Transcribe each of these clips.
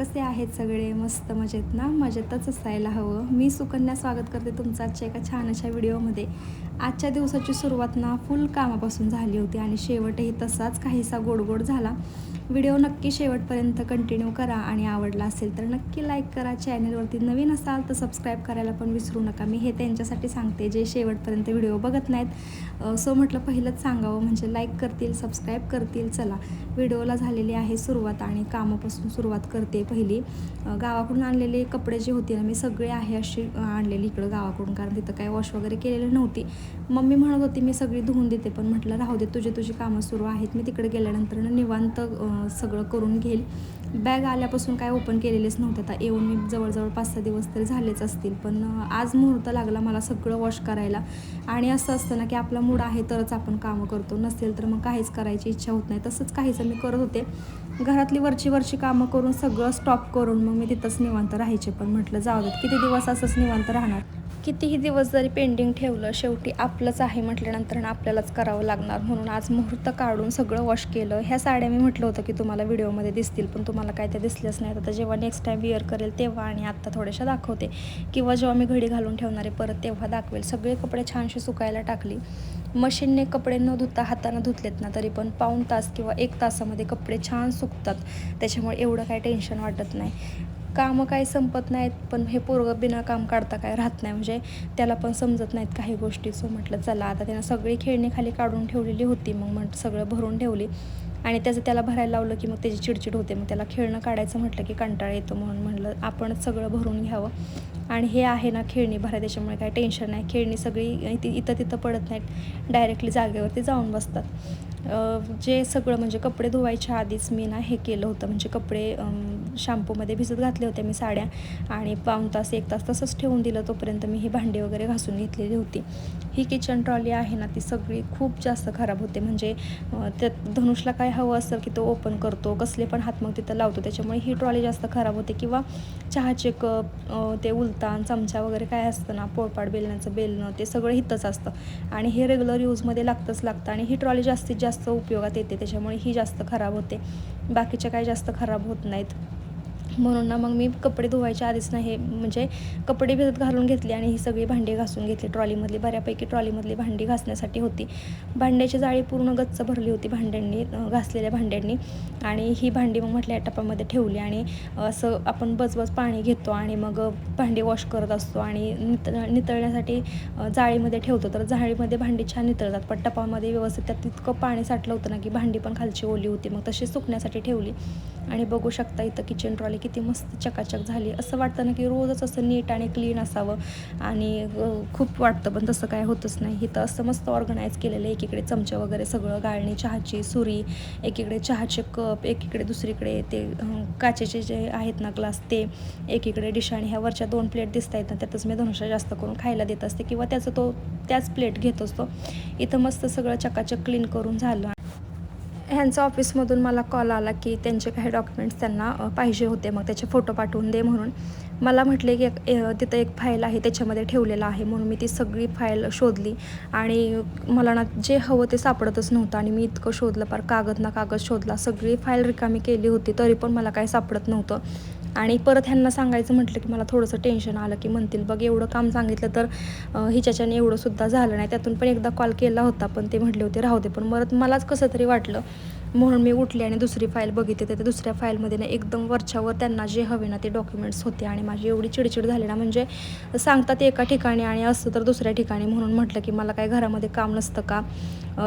कसे आहेत सगळे? मस्त मजेत ना? मजेतच असायला हवं. मी सुकन्या स्वागत करते तुमचं आजच्या एका छान अशा व्हिडिओमध्ये. आजच्या दिवसाची सुरुवात ना फुल कामापासून झाली होती आणि शेवटही तसाच काहीसा गोडगोड झाला. व्हिडिओ नक्की शेवटपर्यंत कंटिन्यू करा आणि आवडला असेल तर नक्की लाईक करा. चॅनलवरती नवीन असाल तर सबस्क्राईब करायला पण विसरू नका. मी हे त्यांच्यासाठी सांगते जे शेवटपर्यंत व्हिडिओ बघत नाहीत. सो म्हटलं पहिलंच सांगावं म्हणजे लाईक करतील सबस्क्राईब करतील चला. व्हिडिओला झालेली आहे सुरुवात आणि कामापासून सुरुवात करते पहिली. गावाकडून आणलेले कपडे जे होते ना मी सगळे आहे अशी आणलेली इकडं गावाकडून कारण तिथं काय वॉश वगैरे केलेलं नव्हती. मम्मी म्हणत होती मी सगळी धुवून देते पण म्हटलं राहू दे तुझी तुझी कामं सुरू आहेत. मी तिकडे गेल्यानंतर निवांत सगळं करून घेईल. बॅग आल्यापासून काय ओपन केलेलेच नव्हते. आता येऊन मी जवळजवळ पाच सहा दिवस तरी झालेच असतील. पण आज मुहूर्त लागला मला सगळं वॉश करायला. आणि असं असतं ना की आपला मूड आहे तरच आपण कामं करतो. नसेल तर मग काहीच करायची इच्छा होत नाही. तसंच काहीचं मी करत होते. घरातली वरची वरची कामं करून सगळं स्टॉप करून मग मी तिथंच निवांत राहायचे. पण म्हटलं जाऊ देत किती दिवस असंच निवांत राहणार? कितीही दिवस जरी पेंडिंग ठेवलं शेवटी आपलंच आहे म्हटल्यानंतर आपल्यालाच करावं लागणार. म्हणून आज मुहूर्त काढून सगळं वॉश केलं. ह्या साड्या मी म्हटलं होतं की तुम्हाला व्हिडिओमध्ये दिसतील पण तुम्हाला काय त्या दिसल्याच नाही आता जेव्हा नेक्स्ट टाईम विअर करेल तेव्हा आणि आत्ता थोड्याशा दाखवते. किंवा जेव्हा मी घडी घालून ठेवणारे परत तेव्हा दाखवेल. सगळे कपडे छानशी सुकायला टाकली. मशीनने कपडे न धुता हातानं धुतलेत ना तरी पण पाऊण तास किंवा एक तासामध्ये कपडे छान सुकतात. त्याच्यामुळे एवढं काय टेन्शन वाटत नाही. कामं काय संपत नाहीत पण हे पोरगं बिना काम काढता काय राहत नाही. म्हणजे त्याला पण समजत नाहीत काही गोष्टी. सो म्हटलं चला आता त्यानं सगळी खेळणी खाली काढून ठेवलेली होती. मग म्हट सगळं भरून ठेवली. आणि त्याचं त्याला भरायला लावलं की मग त्याची चिडचिड होते. मग त्याला खेळणं काढायचं म्हटलं की कंटाळा येतो म्हणून म्हटलं आपणच सगळं भरून घ्यावं. आणि हे आहे ना खेळणी भराय त्याच्यामुळे काय टेन्शन नाही. खेळणी सगळी इथं इथं तिथं पडत नाहीत. डायरेक्टली जागेवरती जाऊन बसतात. जे सगळं म्हणजे कपडे धुवायच्या आधीच मी ना हे केलं होतं. म्हणजे कपडे शॅम्पूमध्ये भिजत घातले होते मी साड्या आणि पाऊण तास एक तास तसंच ठेवून दिलं तोपर्यंत मी ही भांडी वगैरे घासून घेतलेली होती. ही किचन ट्रॉली आहे ना ती सगळी खूप जास्त खराब होते. म्हणजे त्यात धनुषला काय हवं असेल की तो ओपन करतो कसले पण हात मग तिथं लावतो. त्याच्यामुळे ही ट्रॉली जास्त खराब होते. किंवा चहाचे कप ते उलतान चमचा वगैरे काय असतं ना पोळपाड बेलण्याचं बेलणं ते सगळं हितच असतं. आणि हे रेग्युलर यूजमध्ये लागतंच लागतं आणि ही ट्रॉली जास्तीत जास्त उपयोगात येते. त्याच्यामुळे ही जास्त खराब होते. बाकीच्या काय जास्त खराब होत नाहीत. म्हणून ना मग मी कपडे धुवायच्या आधीच ना हे म्हणजे कपडे भिजत घालून घेतली आणि ही सगळी भांडी घासून घेतली ट्रॉलीमधली. बऱ्यापैकी ट्रॉलीमधली भांडी घासण्यासाठी होती. भांड्याची जाळी पूर्ण गच्च भरली होती भांड्यांनी घासलेल्या भांड्यांनी. आणि ही भांडी मग म्हटल्या टपामध्ये ठेवली आणि असं आपण बजबज पाणी घेतो आणि मग भांडी वॉश करत असतो आणि नित नितळण्यासाठी जाळीमध्ये ठेवतो. तर जाळीमध्ये भांडी छान नितळतात पण टपामध्ये व्यवस्थित त्यात इतकं पाणी साठलं होतं ना की भांडी पण खालची ओली होती. मग तशी सुकण्यासाठी ठेवली. आणि बघू शकता इथं किचन ट्रॉली किती मस्त चकाचक झाली. असं वाटतं ना की रोजच असं नीट आणि क्लीन असावं आणि खूप वाटतं पण तसं काय होतच नाही. इथं असं मस्त ऑर्गनाईज केलेलं आहे. एकीकडे चमचे वगैरे सगळं गाळणी चहाची सुरी एकीकडे चहाचे कप एकीकडे दुसरीकडे ते काचेचे जे आहेत ना ग्लास ते एकीकडे डिश आणि ह्या वरच्या दोन प्लेट दिसत आहेत ना त्यातच मी धनुष्य जास्त करून खायला देत असते किंवा त्याचं तो त्याच प्लेट घेत असतो. इथं मस्त सगळं चकाचक क्लीन करून झालं. ह्यांचा ऑफिसमधून मला कॉल आला की त्यांचे काही डॉक्युमेंट्स त्यांना पाहिजे होते. मग त्याचे फोटो पाठवून दे म्हणून. मला म्हटले की एक तिथं एक फाईल आहे त्याच्यामध्ये ठेवलेला आहे म्हणून मी ती सगळी फाईल शोधली. आणि मला ना जे हवं ते सापडतच नव्हतं आणि मी इतकं शोधलं पार कागद ना कागद शोधला. सगळी फाईल रिकामी केली होती तरी पण मला काही सापडत नव्हतं. आणि परत ह्यांना सांगायचं म्हटलं की मला थोडंसं टेन्शन आलं की म्हणतील बघ एवढं काम सांगितलं तर हिच्याच्याने एवढंसुद्धा झालं नाही. त्यातून पण एकदा कॉल केला होता पण ते म्हटले होते राहू दे पण परत मलाच कसं तरी वाटलं. म्हणून मी उठले आणि दुसरी फाईल बघितली. तर त्या दुसऱ्या फाईलमध्ये ना एकदम वरच्यावर त्यांना जे हवे ना ते डॉक्युमेंट्स होते. आणि माझी एवढी चिडचिड झाली ना म्हणजे सांगतात एका ठिकाणी आणि असतं तर दुसऱ्या ठिकाणी म्हणून म्हटलं की मला काय घरामध्ये काम नसतं का?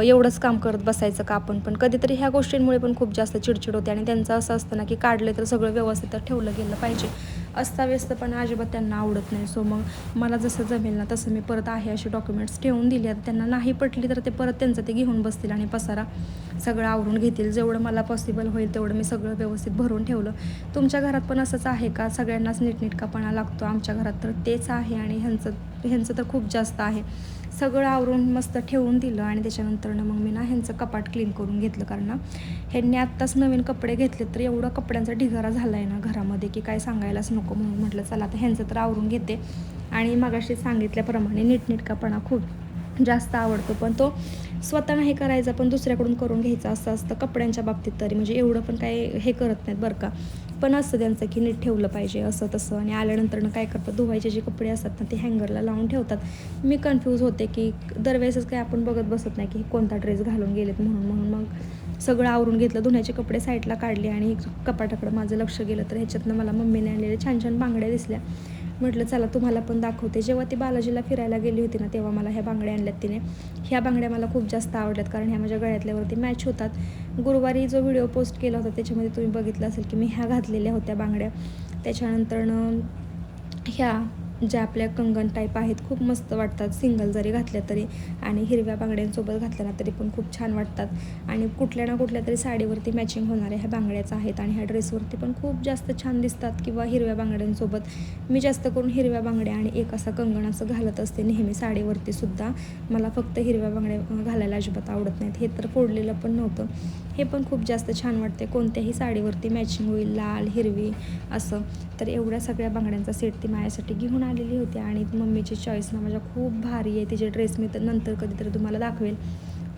एवढंच काम करत बसायचं का आपण? पण कधीतरी ह्या गोष्टींमुळे पण खूप जास्त चिडचिड होते. आणि त्यांचं असं असतं ना की काढलं तर सगळं व्यवस्थित ठेवलं गेलं पाहिजे. अस्ताव्यस्त पण अजिबात त्यांना आवडत नाही. सो मग मला जसं जमेल ना तसं मी परत आहे असे डॉक्युमेंट्स ठेवून दिले. आता त्यांना नाही पटली तर ते परत त्यांचं ते घेऊन बसतील आणि पसारा सगळं आवरून घेतील. जेवढं मला पॉसिबल होईल तेवढं मी सगळं व्यवस्थित भरून ठेवलं. तुमच्या घरात पण असंच आहे का? सगळ्यांनाच नीटनीटकापणा लागतो. आमच्या घरात तर तेच आहे आणि ह्यांचं ह्यांचं तर खूप जास्त आहे. सगळं आवरून मस्त ठेवून दिलं आणि त्याच्यानंतरनं मग मी ना ह्यांचं कपाट क्लीन करून घेतलं. कारण ना ह्यांनी आत्ताच नवीन कपडे घेतले तर एवढा कपड्यांचा ढिगारा झाला आहे ना घरामध्ये की काय सांगायलाच नको म्हणून म्हटलं चला आता ह्यांचं तर आवरून घेते. आणि मगाशी सांगितल्याप्रमाणे नीटनीटकापणा खूप जास्त आवडतो. पण तो स्वतः नाही करायचा पण दुसऱ्याकडून करून घ्यायचा असं असतं कपड्यांच्या बाबतीत तरी. म्हणजे एवढं पण काही हे करत नाहीत बरं का. पण असतं त्यांचं की नीट ठेवलं पाहिजे असं तसं. आणि आल्यानंतर काय करतात धुवायचे जे कपडे असतात ना ते हँगरला लावून ठेवतात. मी कन्फ्यूज होते की दरवेळेसच काय आपण बघत बसत नाही की कोणता ड्रेस घालून गेलेत म्हणून म्हणून मग सगळं आवरून घेतलं धुण्याचे कपडे साईडला काढले आणि कपाटाकडं माझं लक्ष गेलं. तर ह्याच्यातनं मला मम्मीने आणलेल्या छान छान बांगड्या दिसल्या. म्हटलं चला तुम्हाला पण दाखवते. जेव्हा ती बालाजीला फिरायला गेली होती ना तेव्हा मला ह्या बांगड्या आणल्यात तिने. ह्या बांगड्या मला खूप जास्त आवडल्यात कारण ह्या माझ्या गळ्यातल्यावरती मॅच होतात. गुरुवारी जो व्हिडिओ पोस्ट केला होता त्याच्यामध्ये तुम्ही बघितलं असेल की मी ह्या घातलेल्या होत्या बांगड्या. त्याच्यानंतरनं ह्या ज्या आपल्या कंगन टाईप आहेत खूप मस्त वाटतात. सिंगल जरी घातल्या तरी आणि हिरव्या बांगड्यांसोबत घातल्या ना तरी पण खूप छान वाटतात. आणि कुठल्या ना कुठल्या तरी साडीवरती मॅचिंग होणाऱ्या ह्या बांगड्याच आहेत आणि ह्या ड्रेसवरती पण खूप जास्त छान दिसतात किंवा हिरव्या बांगड्यांसोबत. मी जास्त करून हिरव्या बांगड्या आणि एक असा कंगण असं घालत असते नेहमी साडीवरती सुद्धा. मला फक्त हिरव्या बांगड्या घालायला अजिबात आवडत नाहीत. हे तर फोडलेलं पण नव्हतं. हे पण खूप जास्त छान वाटते कोणत्याही साडीवरती मॅचिंग होईल लाल हिरवी असं. तर एवढ्या सगळ्या बांगड्यांचा सेट ती माझ्यासाठी घेऊन आलेली होती आणि मम्मीची चॉईस ना माझ्या खूप भारी आहे. तिचे ड्रेस मी तर नंतर कधीतरी तुम्हाला दाखवेल.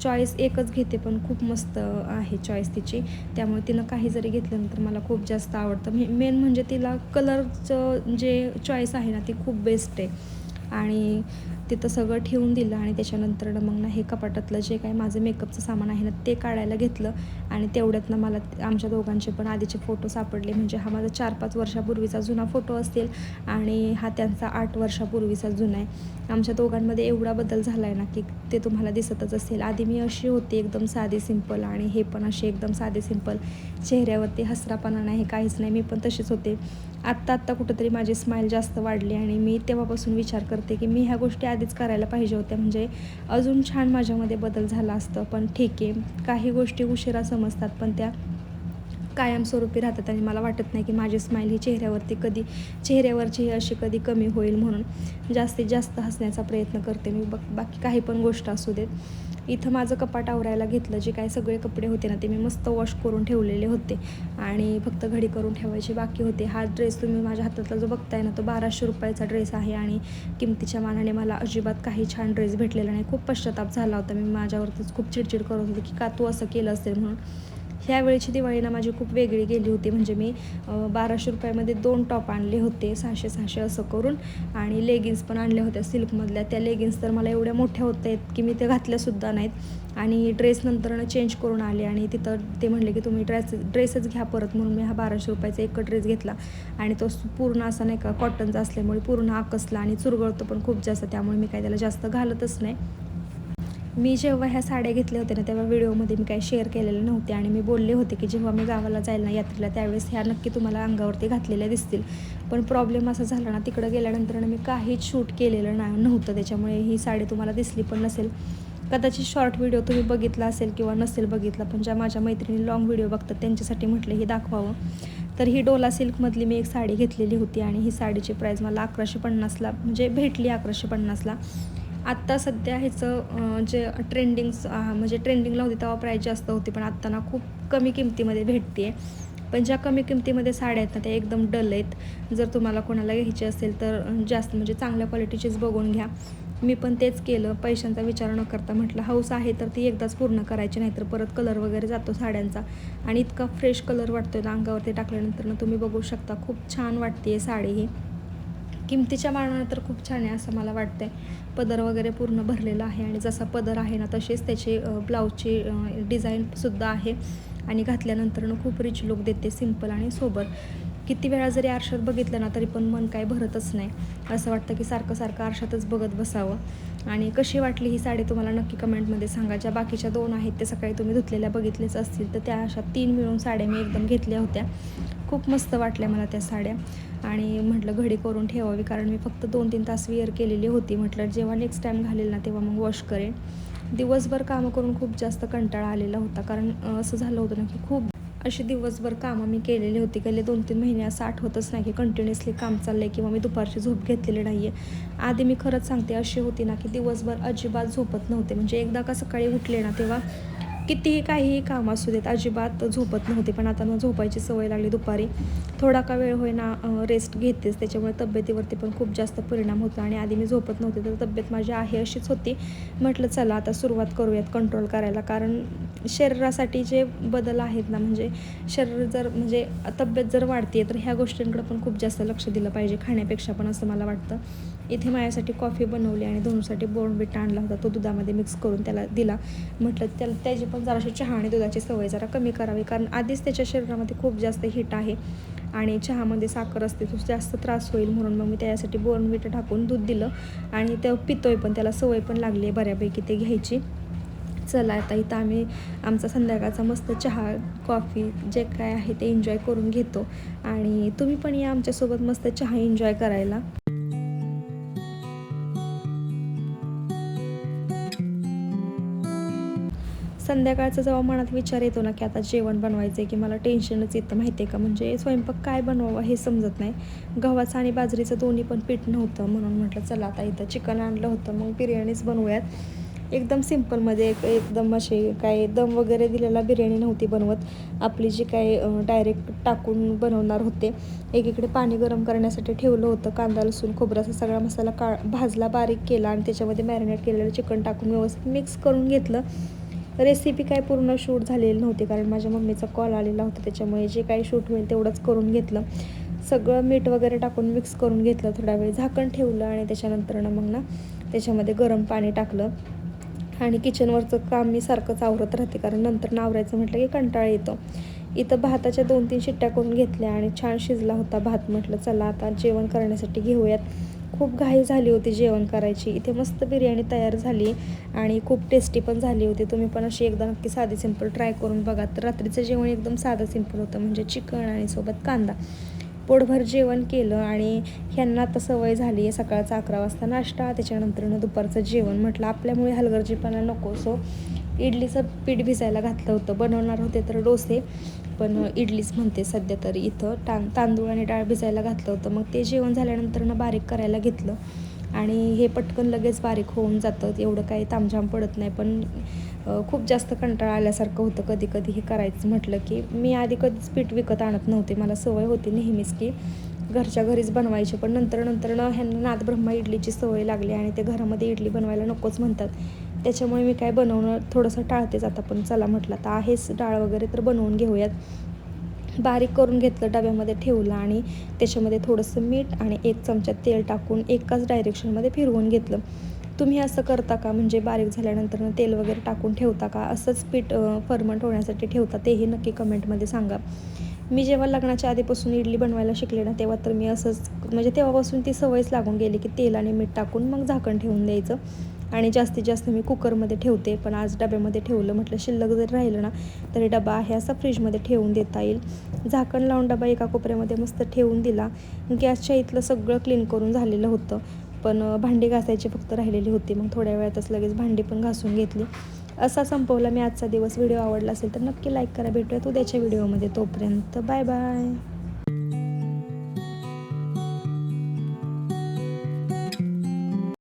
चॉईस एकच घेते पण खूप मस्त आहे चॉईस तिची. त्यामुळे तिनं काही जरी घेतल्यानंतर मला खूप जास्त आवडतं. मेन म्हणजे तिला कलरचं जे चॉईस आहे ना ती खूप बेस्ट आहे. आणि तिथं सगळं ठेवून दिलं आणि त्याच्यानंतर मग ना हे कपाटातलं जे काही माझं मेकअपचं सामान आहे ना ते काढायला घेतलं. आणि तेवढ्यात मला आमच्या दोघांचे पण आधीचे फोटो सापडले. म्हणजे हा माझा चार पाच वर्षापूर्वीचा जुना फोटो असतील आणि हा त्यांचा आठ वर्षापूर्वीचा जुना आहे. आमच्या दोघांमध्ये एवढा बदल झाला आहे ना की ते तुम्हाला दिसतच असेल. आधी मी अशी होती एकदम साधी सिंपल आणि हे पण अशी एकदम साधे सिंपल चेहऱ्यावरती हसरापणा नाही काहीच नाही. मी पण तशीच होते. आत्ता आत्ता कुठंतरी माझी स्माईल जास्त वाढली आणि मी तेव्हापासून विचार करते की मी ह्या गोष्टी आधीच करायला पाहिजे होत्या. म्हणजे अजून छान माझ्यामध्ये बदल झाला असतं. पण ठीक आहे काही गोष्टी उशिरा समजतात पण त्या कायमस्वरूपी राहतात आणि मला वाटत नाही की माझी स्माईल ही चेहऱ्यावरती कधी चेहऱ्यावरची ही अशी कधी कमी होईल म्हणून जास्तीत जास्त हसण्याचा प्रयत्न करते मी. बक बाकी काही पण गोष्ट असू देत. इथं माझं कपाट आवरायला घेतलं जे काही सगळे कपडे होते ना ते मी मस्त वॉश करून ठेवलेले होते. आणि फक्त घडी करून ठेवायचे बाकी होते. हा ड्रेस तुम्ही माझ्या हातातला जो बघताय ना तो बाराशे रुपयाचा ड्रेस आहे आणि किमतीच्या मानाने मला अजिबात काही छान ड्रेस भेटलेला नाही. खूप पश्चाताप झाला होता. मी माझ्यावरतीच खूप चिडचिड करत होते की का तू असं केलं असेल म्हणून. ह्या वेळेची माझी खूप वेगळी गेली होती. म्हणजे मी बाराशे रुपयामध्ये दोन टॉप आणले होते सहाशे सहाशे असं करून. आणि लेगिन्स पण आणल्या होत्या सिल्कमधल्या. त्या लेगिन्स तर मला एवढ्या मोठ्या होत आहेत की मी ते घातल्यासुद्धा नाहीत. आणि ड्रेस नंतरनं चेंज करून आले आणि तिथं ते म्हणले की तुम्ही ड्रेस ड्रेसच घ्या परत म्हणून मी हा बाराशे रुपयाचा एक ड्रेस घेतला. आणि तो पूर्ण असा नाही का कॉटनचा असल्यामुळे पूर्ण आकसला आणि चुरगळतो पण खूप जास्त त्यामुळे मी काय त्याला जास्त घालतच नाही. मी जेव्हा ह्या साड्या घेतल्या होत्या ना तेव्हा व्हिडिओमध्ये मी काही शेअर केलेले नव्हते आणि मी बोलले होते की जेव्हा मी गावाला जाईल ना यात्रेला त्यावेळेस ह्या नक्की तुम्हाला अंगावरती घातलेल्या दिसतील. पण प्रॉब्लेम असा झाला ना तिकडं गेल्यानंतर मी काहीच शूट केलेलं ना नव्हतं. त्याच्यामुळे ही साडी तुम्हाला दिसली पण नसेल. कदाचित शॉर्ट व्हिडिओ तुम्ही बघितला असेल किंवा नसेल बघितला पण ज्या माझ्या मैत्रिणी लॉंग व्हिडिओ बघतात त्यांच्यासाठी म्हटलं हे दाखवावं. तर ही डोला सिल्कमधली मी एक साडी घेतलेली होती आणि ही साडीची प्राईज मला अकराशे पन्नासला म्हणजे भेटली अकराशे पन्नासला. आत्ता सध्या ह्याचं जे ट्रेंडिंग म्हणजे ट्रेंडिंगला होती तेव्हा प्राईस जास्त होती पण आत्ता ना खूप कमी किमतीमध्ये भेटते पण ज्या कमी किमतीमध्ये साड्या आहेत ना त्या एकदम डल आहेत. जर तुम्हाला कोणाला घ्यायची असेल तर जास्त म्हणजे चांगल्या क्वालिटीचीच बघून घ्या. मी पण तेच केलं पैशांचा विचार न करता म्हटलं हौस आहे तर ती एकदाच पूर्ण करायची नाही तर परत कलर वगैरे जातो साड्यांचा. आणि इतका फ्रेश कलर वाटतो ना अंगावरती टाकल्यानंतर तुम्ही बघू शकता खूप छान वाटते साडी ही. किमतीच्या मानानं तर खूप छान आहे असं मला वाटतं आहे पदर वगैरे पूर्ण भरलेला आहे आणि जसा पदर आहे ना तसेच त्याची ब्लाऊजची डिझाईनसुद्धा आहे. आणि घातल्यानंतर खूप रिच लुक देते सिंपल आणि सोबर. किती वेळा जरी आरशात बघितलं ना तरी पण मन काय भरतच नाही. असं वाटतं की सारखं सारखं आरशातच बघत बसावं. आणि कशी वाटली ही साडी तुम्हाला नक्की कमेंटमध्ये सांगा. ज्या बाकीच्या दोन आहेत ते सकाळी तुम्ही धुतलेल्या बघितलेच असतील तर त्या अशा तीन मिळून साड्या मी एकदम घेतल्या होत्या. खूप मस्त वाटल्या मला त्या साड्या. आणि म्हटलं घडी करून ठेवावी कारण मी फक्त दोन तीन तास विअर केलेली होती. म्हटलं जेव्हा नेक्स्ट टाईम घालेल ना तेव्हा मग वॉश करेन. दिवसभर कामं करून खूप जास्त कंटाळा आलेला होता कारण असं झालं होतं ना की खूप अशी दिवसभर कामं मी केलेली होती. गेले दोन तीन महिने असं आठवतच नाही की कंटिन्युअसली काम चाललं आहे किंवा मी दुपारची झोप घेतलेली नाही आहे आधी मी खरंच सांगते अशी होती ना की दिवसभर अजिबात झोपत नव्हते. म्हणजे एकदा का सकाळी उठले ना तेव्हा कितीही काहीही काम असू देत अजिबात झोपत नव्हते. पण आता मग झोपायची सवय लागली दुपारी. थोडा का वेळ होईना रेस्ट घेतेच. त्याच्यामुळे तब्येतीवरती पण खूप जास्त परिणाम होतो. आणि आधी मी झोपत नव्हते तर तब्येत माझी आहे अशीच होती. म्हटलं चला आता सुरुवात करूयात कंट्रोल करायला. कारण शरीरासाठी जे बदल आहेत ना म्हणजे शरीर जर म्हणजे तब्येत जर वाढते तर ह्या गोष्टींकडे पण खूप जास्त लक्ष दिलं पाहिजे खाण्यापेक्षा पण असं मला वाटतं. इथे माझ्यासाठी कॉफी बनवली आणि दोनसाठी बोर्नबिटा आणला होता. तो दुधामध्ये मिक्स करून त्याला दिला. म्हटलं त्याला त्याची पण जराशी चहा आणि दुधाची सवय जरा कमी करावी. कारण आधीच त्याच्या शरीरामध्ये खूप जास्त हिट आहे आणि चहामध्ये साखर असते तो जास्त त्रास होईल म्हणून मग मी त्याच्यासाठी बोर्नविटा टाकून दूध दिलं. आणि ते पितोय पण त्याला सवय पण लागली आहे बऱ्यापैकी ते घ्यायची. चला आता इथं आम्ही आमचा संध्याकाळचा मस्त चहा कॉफी जे काय आहे ते एन्जॉय करून घेतो. आणि तुम्ही पण या आमच्यासोबत मस्त चहा एन्जॉय करायला. संध्याकाळचं जेव्हा मनात विचार येतो ना की आता जेवण बनवायचं आहे की मला टेन्शनच येतं माहिती आहे का? म्हणजे स्वयंपाक काय बनवावं हे समजत नाही. गव्हाचं आणि बाजरीचं दोन्ही पण पीठ नव्हतं म्हणून म्हटलं चला आता इथं चिकन आणलं होतं मग बिर्याणीच बनवूयात. एकदम सिम्पलमध्ये एक एकदम असे काय दम वगैरे दिलेला बिर्याणी नव्हती बनवत. आपली जी काय डायरेक्ट टाकून बनवणार होते एकीकडे पाणी गरम करण्यासाठी ठेवलं होतं कांदा लसूण असा सगळा मसाला का भाजला बारीक केला आणि त्याच्यामध्ये मॅरिनेट केलेलं चिकन टाकून व्यवस्थित मिक्स करून घेतलं. रेसिपी काय पूर्ण शूट झालेली नव्हती कारण माझ्या मम्मीचा कॉल आलेला होता त्याच्यामुळे जे काही शूट होईल तेवढंच करून घेतलं. सगळं मीठ वगैरे टाकून मिक्स करून घेतलं थोडा वेळ झाकण ठेवलं आणि त्याच्यानंतर ना मग ना त्याच्यामध्ये गरम पाणी टाकलं. आणि किचनवरचं काम मी सारखंच आवरत राहते कारण नंतर नावरायचं म्हटलं की कंटाळा येतो. इथं भाताच्या दोन तीन शिट्ट्या करून घेतल्या आणि छान शिजला होता भात म्हटलं चला आता जेवण करण्यासाठी घेऊयात. खूप घाई झाली होती जेवण करायची. इथे मस्त बिर्याणी तयार झाली आणि खूप टेस्टी पण झाली होती. तुम्ही पण अशी एकदा नक्की साधी सिंपल ट्राय करून बघा. तर रात्रीचं जेवण एकदम साधं सिंपल होतं. म्हणजे चिकन आणि सोबत कांदा. पोटभर जेवण केलं आणि ह्यांना आता सवय झाली आहे. सकाळचा अकरा वाजता नाश्ता त्याच्यानंतरनं दुपारचं जेवण म्हटलं. आपल्यामुळे हलगर्जीपणा नको. सो इडलीचं पीठ भिजायला घातलं होतं. बनवणार होते तर डोसे. पण इडलीच म्हणते सध्या तरी इथं. टा तांदूळ आणि डाळ भिजायला घातलं होतं. मग ते जेवण झाल्यानंतर ना बारीक करायला घेतलं. आणि हे पटकन लगेच बारीक होऊन जातं. एवढं काही तामझाम पडत नाही. पण खूप जास्त कंटाळा आल्यासारखं होतं कधी कधी हे करायचं म्हटलं की. मी आधी कधीच पीठ विकत आणत नव्हते. मला सवय होती नेहमीच की घरच्या घरीच बनवायचे. पण नंतर नंतर ना ह्यांना नादब्रह्मा इडलीची सवय लागली आणि ते घरामध्ये इडली बनवायला नकोच म्हणतात. त्याच्यामुळे मी काय बनवणं थोडंसं टाळतेच आता पण. चला म्हटलं तर आहेच डाळ वगैरे तर बनवून घेऊयात. बारीक करून घेतलं डब्यामध्ये ठेवलं आणि त्याच्यामध्ये थोडंसं मीठ आणि एक चमचा तेल टाकून एकाच डायरेक्शनमध्ये फिरवून घेतलं. तुम्ही असं करता का? म्हणजे बारीक झाल्यानंतर तेल वगैरे टाकून ठेवता का? असंच पीठ फर्मंट होण्यासाठी ठेवता तेही नक्की कमेंटमध्ये सांगा. मी जेव्हा लग्नाच्या आधीपासून इडली बनवायला शिकले ना तेव्हा तर मी असंच म्हणजे तेव्हापासून ती सवयच लागून गेली की तेल आणि मीठ टाकून मग झाकण ठेवून द्यायचं. आणि जास्तीत जास्त मी कुकरमध्ये ठेवते. पण आज डब्यामध्ये ठेवलं म्हटलं शिल्लक जर राहिलं ना तरी डबा आहे असा फ्रीजमध्ये ठेवून देता येईल. झाकण लावून डबा एका कोपऱ्यामध्ये मस्त ठेवून दिला. गॅसच्या इथलं सगळं क्लीन करून झालेलं होतं. पण भांडी घासायची फक्त राहिलेली होती. मग थोड्या वेळातच लगेच भांडी पण घासून घेतली. असा संपवला मी आजचा दिवस. व्हिडिओ आवडला असेल तर नक्की लाईक करा. भेटूयात उद्याच्या व्हिडिओमध्ये तोपर्यंत बाय बाय